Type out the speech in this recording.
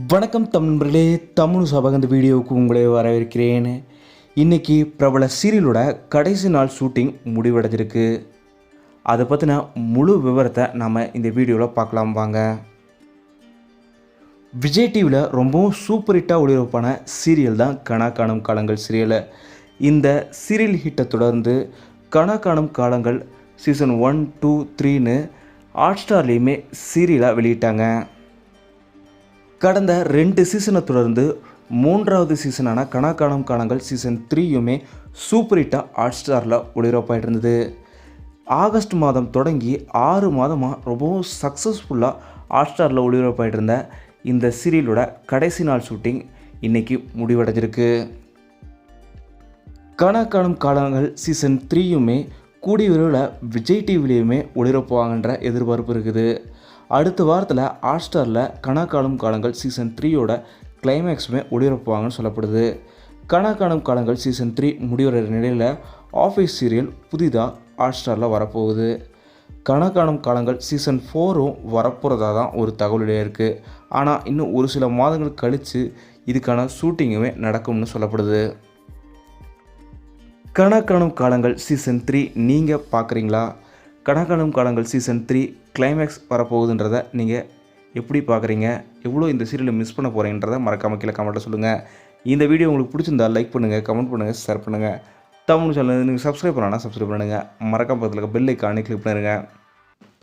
வணக்கம் தமிழர்களே தமிழ் சபக இந்த வீடியோவுக்கு உங்களை வரவேற்கிறேன். இன்றைக்கி பிரபல சீரியலோட கடைசி நாள் ஷூட்டிங் முடிவடைஞ்சிருக்கு. அதை பற்றின முழு விவரத்தை நம்ம இந்த வீடியோவில் பார்க்கலாம் வாங்க. விஜய் டிவியில் ரொம்பவும் சூப்பர் ஹிட்டாக ஒளிபரப்பான சீரியல் தான் கனா காணும் காலங்கள் சீரியல். இந்த சீரியல் ஹிட்டை தொடர்ந்து Kana Kaanum Kaalangal season one two த்ரீன்னு ஹாட் ஸ்டார்லேயுமே சீரியலாக வெளியிட்டாங்க. கடந்த ரெண்டு சீசனை தொடர்ந்து மூன்றாவது சீசனான கணக்கானம் காலங்கள் சீசன் த்ரீயுமே சூப்பர் ஹிட்டாக ஹாட் ஸ்டாரில் ஒளிபரப்பாயிட்டு இருந்தது ஆகஸ்ட் மாதம் தொடங்கி ஆறு மாதமாக ரொம்பவும் சக்ஸஸ்ஃபுல்லாக ஹாட் ஸ்டாரில் ஒளிபரப்பாயிட்டு இருந்த இந்த சீரியலோட கடைசி நாள் ஷூட்டிங் இன்றைக்கி முடிவடைஞ்சிருக்கு. கணக்காணும் காலங்கள் சீசன் த்ரீயுமே கூடிய விரைவில் விஜய் டிவிலையுமே ஒளிபரப்புவாங்கன்ற எதிர்பார்ப்பு இருக்குது. அடுத்த வாரத்தில் ஹாட்ஸ்டாரில் கணக்காணும் காலங்கள் சீசன் த்ரீயோட கிளைமேக்ஸுமே ஒளிபரப்புவாங்கன்னு சொல்லப்படுது. கணக்கானும் காலங்கள் சீசன் த்ரீ முடிவடைகிற நிலையில் ஆஃபீஸ் சீரியல் புதிதாக ஹாட்ஸ்டாரில் வரப்போகுது. கணக்காணும் காலங்கள் சீசன் ஃபோரும் வரப்போகிறதா தான் ஒரு தகவலிடையே இருக்குது ஆனால் இன்னும் ஒரு சில மாதங்கள் கழித்து இதுக்கான ஷூட்டிங்குமே நடக்கும்னு சொல்லப்படுது. கணக்காணும் காலங்கள் சீசன் த்ரீ நீங்கள் பார்க்குறீங்களா கடகாலம் காலங்கள் சீசன் த்ரீ கிளைமேக்ஸ் வரப்போகுதுன்றதை நீங்கள் எப்படி பார்க்குறீங்க எவ்வளோ இந்த சீரியலை மிஸ் பண்ண போகிறீங்கன்றதை மறக்காமல் கீழே கமெண்ட்டில் சொல்லுங்கள் இந்த வீடியோ உங்களுக்கு பிடிச்சிருந்தா லைக் பண்ணுங்கள் கமெண்ட் பண்ணுங்கள் ஷேர் பண்ணுங்கள் தமிழ் சேனல் நீங்கள் சப்ஸ்கிரைப் பண்ணலாம் சப்ஸ்கிரைப் பண்ணுங்கள் மறக்காம பக்கத்தில் பெல் ஐக்கானே கிளிக் பண்ணிடுங்க